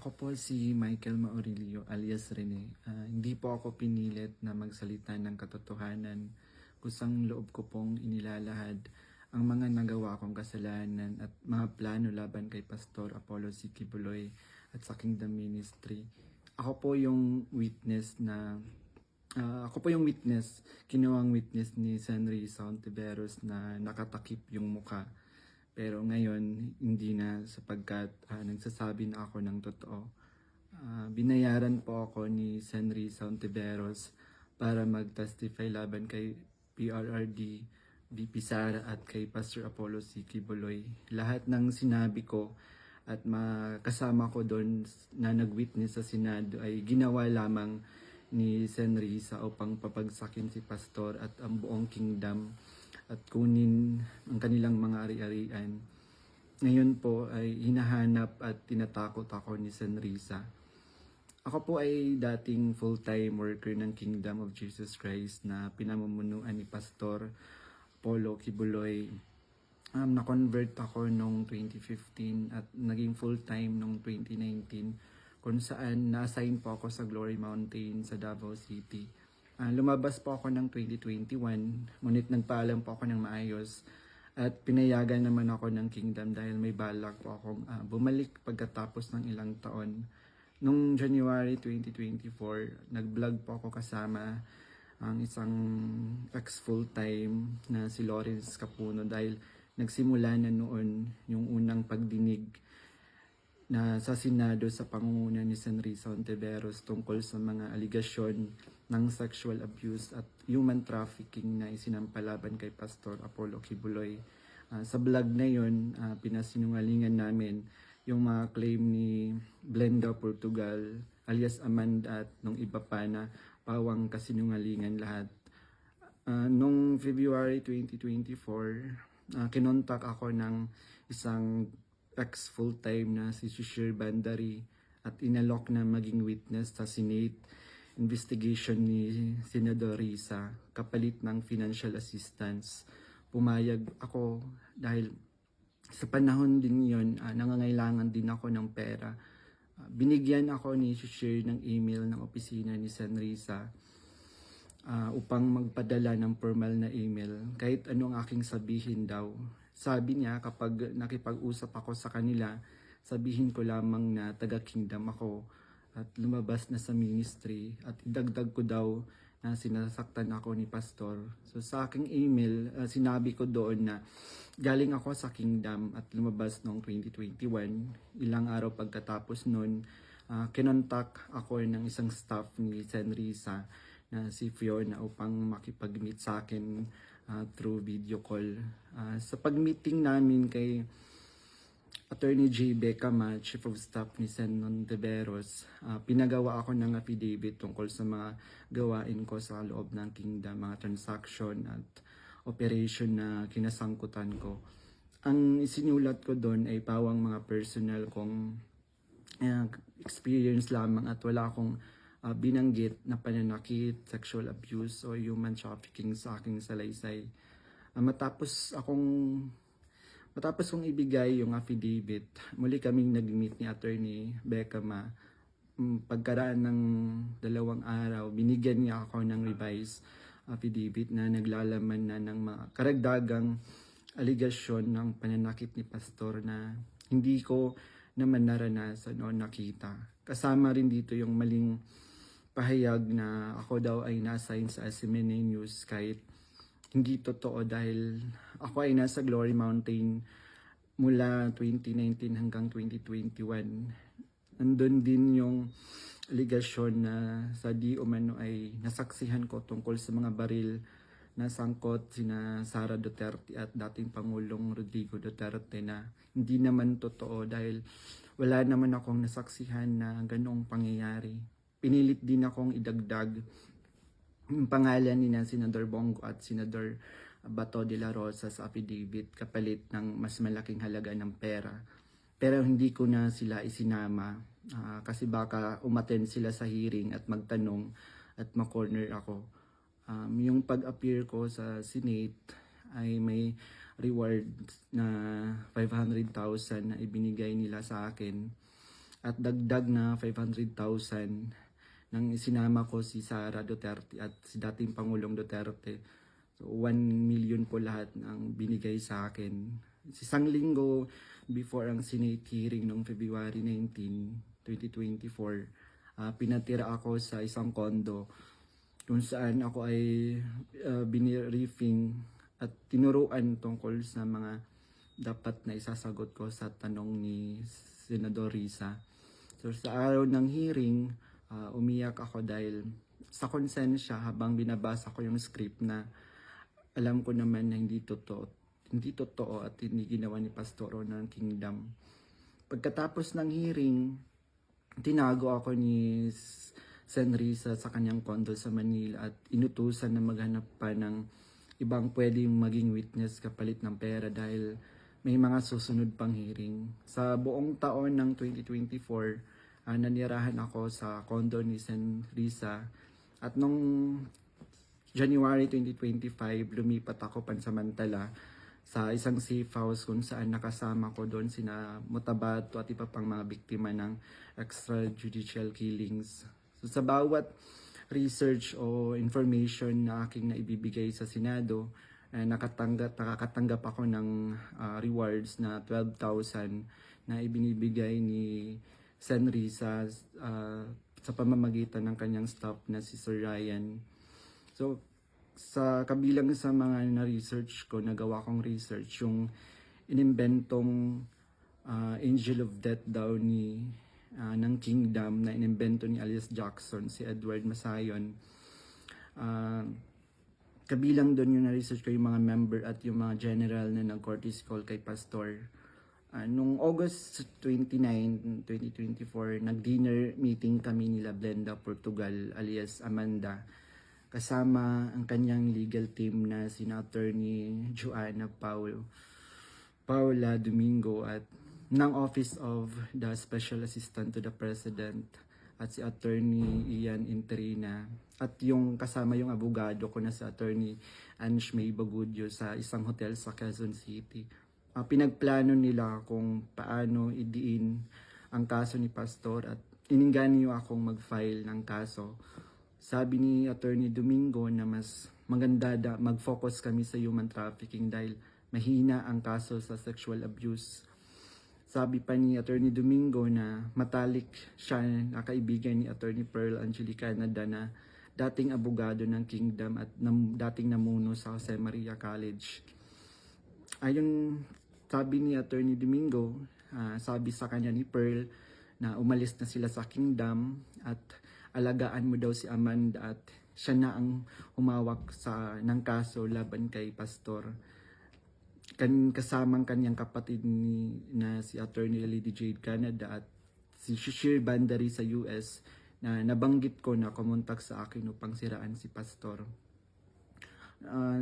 Ako po si Michael Maurilio alias Rene. Ah, hindi po ako pinilit na magsalita ng katotohanan. Kusang loob ko pong inilalahad ang mga nagawa kong kasalanan at mga plano laban kay Pastor Apollo C. Kibuloy at sa Kingdom Ministry. Ako po yung witness na ah, ako po yung witness, kinuwang witness ni Senry Sauntiveros na nakatakip yung muka. Pero ngayon, hindi na sapagkat ah, nagsasabi na ako ng totoo. Ah, binayaran po ako ni Senry Sauntiveros para mag-testify laban kay PRRD, VP Sara at kay Pastor Apollo C. Kibuloy. Lahat ng sinabi ko at makasama ko doon na nag-witness sa Senado ay ginawa lamang ni Senry sa upang papagsakin si Pastor at ang buong kingdom at kunin ang kanilang mga ari-arian. Ngayon po ay hinahanap at tinatakot ako ni Senrisa. Ako po ay dating full-time worker ng Kingdom of Jesus Christ na pinamumunuan ni Pastor Polo Kibuloy. Um, na-convert ako noong 2015 at naging full-time noong 2019 kung saan na-assign po ako sa Glory Mountain sa Davao City. Ah, lumabas po ako ng 2021, ngunit nagpaalam po ako ng maayos at pinayagan naman ako ng kingdom dahil may balak po akong ah, bumalik pagkatapos ng ilang taon. Nung January 2024, nag-vlog po ako kasama ang isang ex full-time na si Lawrence Capuno dahil nagsimula na noon yung unang pagdinig na sa Senado sa pangunguna ni Senrisa Ontiveros tungkol sa mga aligasyon ng sexual abuse at human trafficking na isinampalaban kay Pastor Apollo Kibuloy. Ah, sa vlog na yon, ah, pinasinungalingan namin yung mga claim ni Blenda Portugal alias Amanda at nung iba pa na pawang kasinungalingan lahat. Ah, nung February 2024, ah, kinontak ako ng isang ex full-time na si Shishir Bandari at inalok na maging witness sa Senate investigation ni Senador Risa kapalit ng financial assistance. Pumayag ako dahil sa panahon din yon ah, nangangailangan din ako ng pera. Ah, binigyan ako ni Shishir ng email ng opisina ni Sen Risa ah, upang magpadala ng formal na email kahit ano ang aking sabihin daw. Sabi niya kapag nakipag-usap ako sa kanila, sabihin ko lamang na taga-kingdom ako at lumabas na sa ministry at idagdag ko daw na sinasaktan ako ni pastor. So sa aking email, ah, sinabi ko doon na galing ako sa kingdom at lumabas noong 2021. Ilang araw pagkatapos noon, ah, kinontak ako ng isang staff ni Senrisa na si Fiona upang makipag-meet sa akin ah, through video call. Ah, sa pag-meeting namin kay Attorney J. Becama, Chief of Staff ni Senon Deveros, ah, pinagawa ako ng affidavit tungkol sa mga gawain ko sa loob ng kingdom, mga transaction at operation na kinasangkutan ko. Ang isinulat ko doon ay pawang mga personal kong eh, experience lamang at wala akong ah, binanggit na pananakit, sexual abuse o human trafficking sa aking salaysay. Ah, matapos akong matapos kong ibigay yung affidavit, muli kaming nag-meet ni Attorney Beckham. Mm, Pagkaraan ng dalawang araw, binigyan niya ako ng revised affidavit na naglalaman na ng mga karagdagang aligasyon ng pananakit ni Pastor na hindi ko naman naranasan o nakita. Kasama rin dito yung maling pahayag na ako daw ay na-assign sa SMNA News kahit hindi totoo dahil ako ay nasa Glory Mountain mula 2019 hanggang 2021. Nandun din yung aligasyon na sa di umano ay nasaksihan ko tungkol sa mga baril na sangkot sina Sara Duterte at dating Pangulong Rodrigo Duterte na hindi naman totoo dahil wala naman akong nasaksihan na ganong pangyayari. Pinilit din akong idagdag pangalan ni na Senador Bongo at Senador Bato de la Rosa sa affidavit kapalit ng mas malaking halaga ng pera. Pero hindi ko na sila isinama ah, kasi baka umaten sila sa hearing at magtanong at makorner ako. Um, yung pag-appear ko sa Senate ay may reward na 500,000 na ibinigay nila sa akin at dagdag na 500,000 nang isinama ko si Sara Duterte at si dating Pangulong Duterte. So 1 million po lahat ng binigay sa akin. Isang linggo before ang Senate hearing noong February 19, 2024, ah, pinatira ako sa isang kondo kung saan ako ay uh, biniriefing at tinuruan tungkol sa mga dapat na isasagot ko sa tanong ni Senador Risa. So sa araw ng hearing, ah, umiyak ako dahil sa konsensya habang binabasa ko yung script na alam ko naman na hindi totoo, hindi totoo at hindi ginawa ni Pastoro ng Kingdom. Pagkatapos ng hearing, tinago ako ni S- Sen Risa sa kanyang kondo sa Manila at inutusan na maghanap pa ng ibang pwedeng maging witness kapalit ng pera dahil may mga susunod pang hearing. Sa buong taon ng 2024, ah, nanirahan ako sa kondo ni Sen Risa at nung January 2025, lumipat ako pansamantala sa isang safe house kung saan nakasama ko doon sina Mutabato at iba pang mga biktima ng extrajudicial killings. So sa bawat research o information na aking naibibigay sa Senado, eh, nakatanggap, nakakatanggap ako ng ah, rewards na 12,000 na ibinibigay ni Senri sa, ah, sa pamamagitan ng kanyang staff na si Sir Ryan. So, sa kabilang sa mga na-research ko, nagawa kong research, yung inimbentong ah, Angel of Death daw ni ah, ng Kingdom na inimbento ni alias Jackson, si Edward Masayon. Ah, kabilang doon yung na-research ko yung mga member at yung mga general na nag-courtesy call kay Pastor. Ah, nung August 29, 2024, nag-dinner meeting kami nila Blenda Portugal alias Amanda kasama ang kanyang legal team na sina attorney Joanna Paul Paula Domingo at ng Office of the Special Assistant to the President at si attorney Ian Interina at yung kasama yung abogado ko na si attorney Ansh May Bagudyo sa isang hotel sa Quezon City. Ah, pinagplano nila kung paano idiin ang kaso ni Pastor at ininganyo akong mag-file ng kaso sabi ni Attorney Domingo na mas maganda da mag-focus kami sa human trafficking dahil mahina ang kaso sa sexual abuse. Sabi pa ni Attorney Domingo na matalik siya na kaibigan ni Attorney Pearl Angelica Canada na dating abogado ng Kingdom at nam, dating namuno sa Jose Maria College. Ayon sabi ni Attorney Domingo, ah, sabi sa kanya ni Pearl na umalis na sila sa Kingdom at alagaan mo daw si Amanda at siya na ang humawak sa ng kaso laban kay Pastor. Kan kasamang kanyang kapatid ni na si Attorney Lady Jade Canada at si Shishir Bandari sa US na nabanggit ko na kumontak sa akin upang siraan si Pastor. Ah,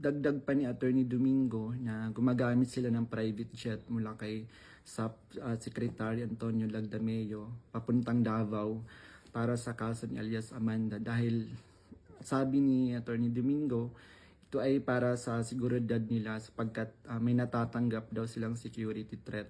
dagdag pa ni Attorney Domingo na gumagamit sila ng private jet mula kay SAP ah, Secretary Antonio Lagdameo papuntang Davao para sa kaso ni alias Amanda dahil sabi ni Attorney Domingo ito ay para sa seguridad nila sapagkat ah, may natatanggap daw silang security threat.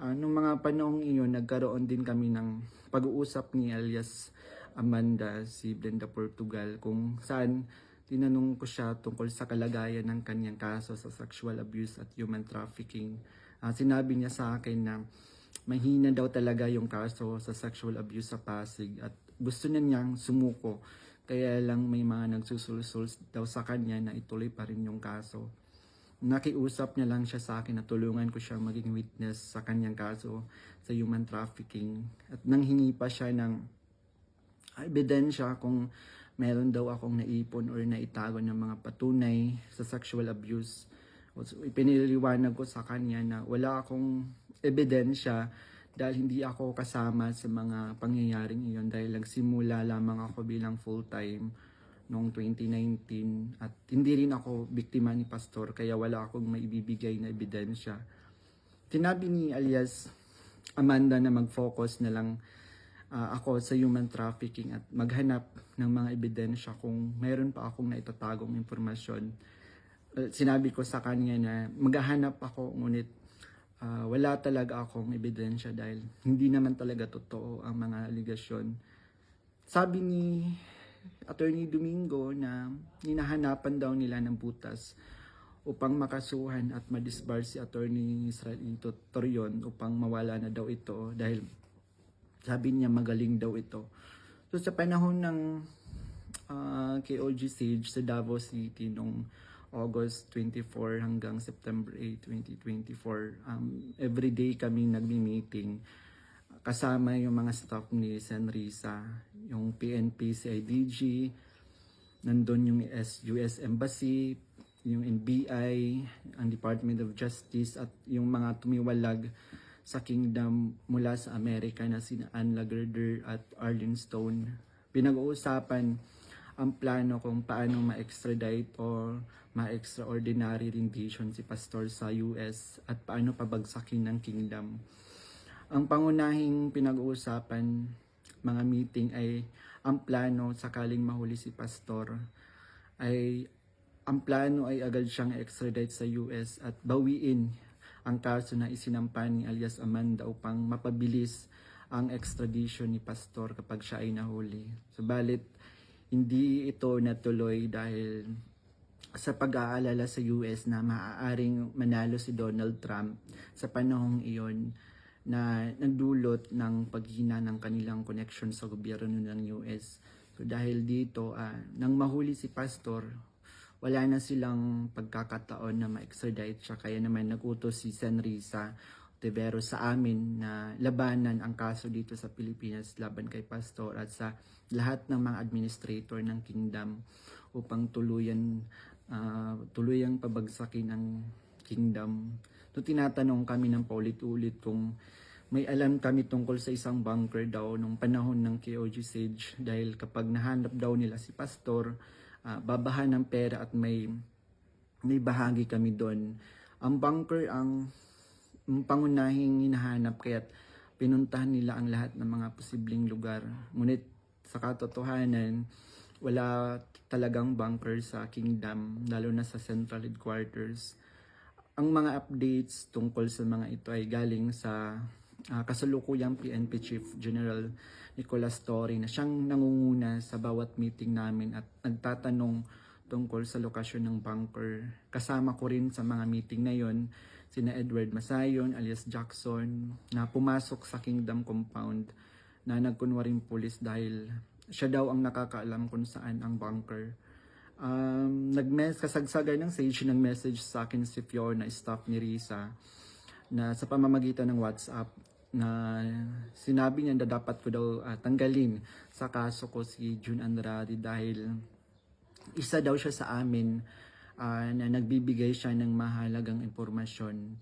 Ah, nung mga panahong iyon, nagkaroon din kami ng pag-uusap ni alias Amanda, si Brenda Portugal, kung saan tinanong ko siya tungkol sa kalagayan ng kanyang kaso sa sexual abuse at human trafficking. Ah, sinabi niya sa akin na mahina daw talaga yung kaso sa sexual abuse sa Pasig at gusto niya niyang sumuko. Kaya lang may mga nagsusulsul daw sa kanya na ituloy pa rin yung kaso. Nakiusap niya lang siya sa akin na tulungan ko siyang maging witness sa kanyang kaso sa human trafficking. At nanghingi pa siya ng ebidensya kung meron daw akong naipon or naitago ng mga patunay sa sexual abuse. So, ipiniliwanag ko sa kanya na wala akong ebidensya dahil hindi ako kasama sa mga pangyayaring iyon dahil nagsimula lamang ako bilang full-time noong 2019 at hindi rin ako biktima ni pastor kaya wala akong maibibigay na ebidensya. Tinabi ni alias Amanda na mag-focus na lang ah, ako sa human trafficking at maghanap ng mga ebidensya kung mayroon pa akong naitatagong impormasyon. Uh, sinabi ko sa kanya na maghahanap ako ngunit ah, wala talaga akong ebidensya dahil hindi naman talaga totoo ang mga aligasyon. Sabi ni Attorney Domingo na hinahanapan daw nila ng butas upang makasuhan at madisbar si Attorney Israelito Torion upang mawala na daw ito dahil sabi niya magaling daw ito. So sa panahon ng ah, KOG Sage sa Davao City noong August 24 hanggang September 8, 2024, um, everyday kami nagmi-meeting kasama yung mga staff ni Senrisa, yung PNP, CIDG, nandun yung US Embassy, yung NBI, ang Department of Justice at yung mga tumiwalag sa kingdom mula sa Amerika na sina Ann Lagerder at Arlene Stone. Pinag-uusapan ang plano kung paano ma-extradite or ma-extraordinary rendition si pastor sa US at paano pabagsakin ng kingdom. Ang pangunahing pinag-uusapan mga meeting ay ang plano sakaling mahuli si pastor ay ang plano ay agad siyang extradite sa US at bawiin ang kaso na isinampa ni alias Amanda upang mapabilis ang extradition ni pastor kapag siya ay nahuli. Subalit, hindi ito natuloy dahil sa pag-aalala sa US na maaaring manalo si Donald Trump sa panahong iyon na nagdulot ng paghina ng kanilang connection sa gobyerno ng US. So dahil dito, ah, nang mahuli si Pastor, wala na silang pagkakataon na ma-extradite siya. Kaya naman nagutos si Senrisa Tevero sa amin na labanan ang kaso dito sa Pilipinas laban kay Pastor at sa lahat ng mga administrator ng kingdom upang tuluyan ah, tuluyang pabagsakin ang kingdom. So tinatanong kami ng paulit-ulit kung may alam kami tungkol sa isang bunker daw nung panahon ng KOG Sage dahil kapag nahanap daw nila si pastor, ah, babahan ng pera at may may bahagi kami doon. Ang bunker ang, ang pangunahing hinahanap kaya pinuntahan nila ang lahat ng mga posibleng lugar. Ngunit sa katotohanan, wala talagang bunker sa kingdom, lalo na sa central headquarters. Ang mga updates tungkol sa mga ito ay galing sa ah, kasalukuyang PNP Chief General Nicolas Torre na siyang nangunguna sa bawat meeting namin at nagtatanong tungkol sa lokasyon ng bunker. Kasama ko rin sa mga meeting na yon sina Edward Masayon alias Jackson na pumasok sa Kingdom Compound na nagkunwaring pulis dahil siya daw ang nakakaalam kung saan ang bunker. Um, nagmes kasagsagan ng sage ng message sa akin si Fiona, staff ni Risa, na sa pamamagitan ng WhatsApp na sinabi niya na dapat ko daw ah, tanggalin sa kaso ko si June Andrade dahil isa daw siya sa amin ah, na nagbibigay siya ng mahalagang impormasyon.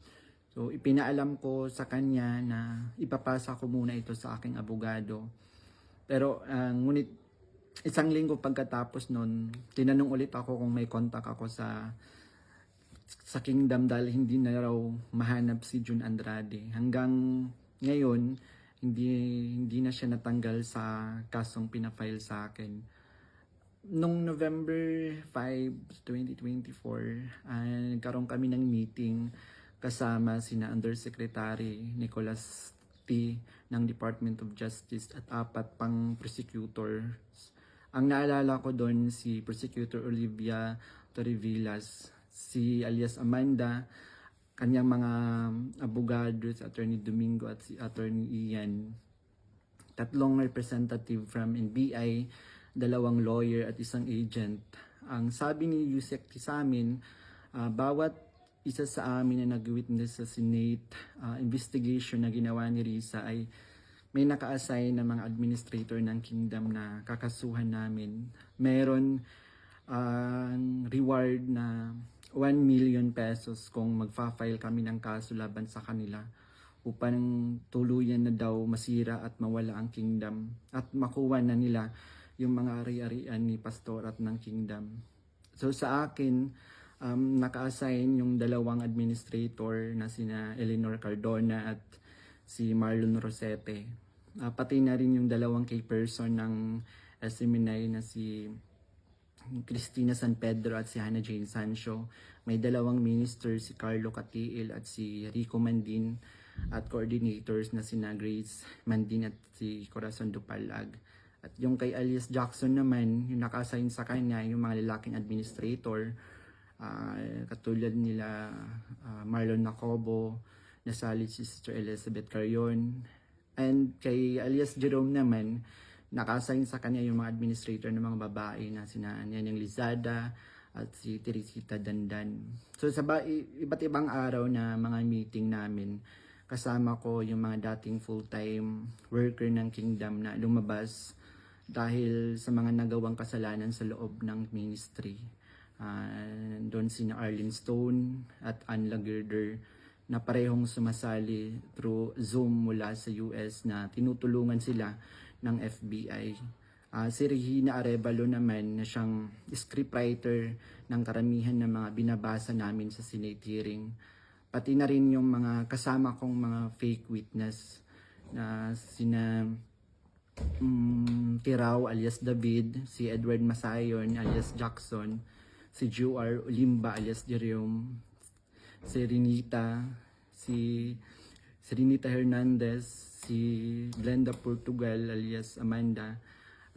So ipinaalam ko sa kanya na ipapasa ko muna ito sa aking abogado. Pero ah, ngunit isang linggo pagkatapos nun, tinanong ulit ako kung may contact ako sa sa kingdom dahil hindi na raw mahanap si June Andrade. Hanggang ngayon, hindi hindi na siya natanggal sa kasong pinafile sa akin. Nung November 5, 2024, ah, nagkaroon kami ng meeting kasama sina Undersecretary Nicholas T. ng Department of Justice at apat pang prosecutors. Ang naalala ko doon si Prosecutor Olivia Torrevillas, si alias Amanda, kanyang mga abogado, si Attorney Domingo at si Attorney Ian. Tatlong representative from NBI, dalawang lawyer at isang agent. Ang sabi ni Yusek sa amin, ah, bawat isa sa amin na nag-witness sa Senate ah, investigation na ginawa ni Risa ay may naka-assign na mga administrator ng kingdom na kakasuhan namin. Meron ang reward na 1 million pesos kung magfa-file kami ng kaso laban sa kanila upang tuluyan na daw masira at mawala ang kingdom at makuha na nila yung mga ari-arian ni pastor at ng kingdom. So sa akin, um, naka-assign yung dalawang administrator na sina Eleanor Cardona at si Marlon Rosete. Ah, pati na rin yung dalawang key person ng SMNI na si Cristina San Pedro at si Hannah Jane Sancho. May dalawang minister si Carlo Catiil at si Rico Mandin at coordinators na sina Grace Mandin at si Corazon Dupalag. At yung kay Alias Jackson naman, yung naka-assign sa kanya, yung mga lalaking administrator, ah, katulad nila ah, Marlon Nacobo, nasali si Sister Elizabeth Carion, and kay alias Jerome naman, naka-assign sa kanya yung mga administrator ng mga babae na sina Nyanyang Lizada at si Teresita Dandan. So sa ba- iba't ibang araw na mga meeting namin, kasama ko yung mga dating full-time worker ng Kingdom na lumabas dahil sa mga nagawang kasalanan sa loob ng ministry. Ah, doon si Arlene Stone at Ann Lagerder na parehong sumasali through Zoom mula sa US na tinutulungan sila ng FBI. Ah, si Regina Arevalo naman na siyang scriptwriter ng karamihan ng mga binabasa namin sa Senate hearing. Pati na rin yung mga kasama kong mga fake witness na sina mm, Tirao alias David, si Edward Masayon alias Jackson, si Juar Olimba alias Jerome, si Renita, si, si Renita Hernandez, si Glenda Portugal alias Amanda,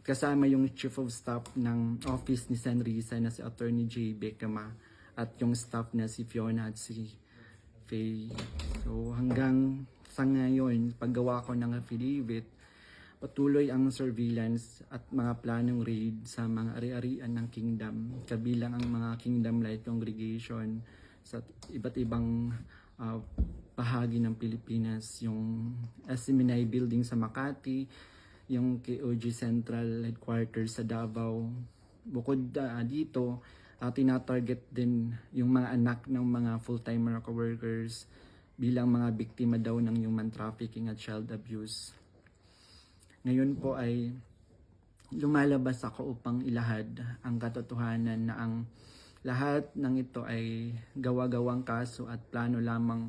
at kasama yung Chief of Staff ng Office ni San Risa na si Attorney J. Becama at yung staff na si Fiona at si Faye. So hanggang sa ngayon, paggawa ko ng affidavit, patuloy ang surveillance at mga planong raid sa mga ari-arian ng kingdom, kabilang ang mga Kingdom Light Congregation sa iba't ibang ah, bahagi ng Pilipinas, yung SMNI building sa Makati, yung KOG Central Headquarters sa Davao. Bukod ah, dito, uh, tinatarget din yung mga anak ng mga full-time workers bilang mga biktima daw ng human trafficking at child abuse. Ngayon po ay lumalabas ako upang ilahad ang katotohanan na ang lahat ng ito ay gawa-gawang kaso at plano lamang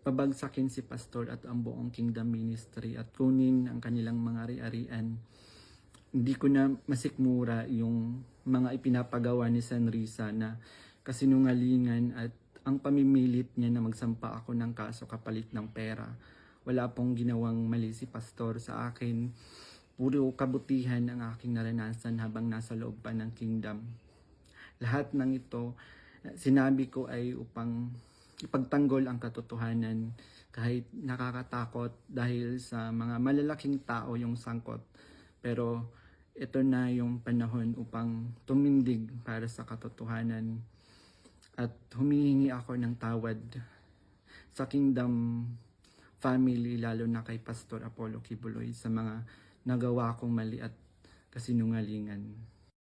pabagsakin si pastor at ang buong kingdom ministry at kunin ang kanilang mga ari-arian. Hindi ko na masikmura yung mga ipinapagawa ni San Risa na kasinungalingan at ang pamimilit niya na magsampa ako ng kaso kapalit ng pera. Wala pong ginawang mali si pastor sa akin. Puro kabutihan ang aking naranasan habang nasa loob pa ng kingdom. Lahat ng ito, sinabi ko ay upang ipagtanggol ang katotohanan kahit nakakatakot dahil sa mga malalaking tao yung sangkot. Pero ito na yung panahon upang tumindig para sa katotohanan at humihingi ako ng tawad sa kingdom family lalo na kay Pastor Apollo Kibuloy sa mga nagawa kong mali at kasinungalingan.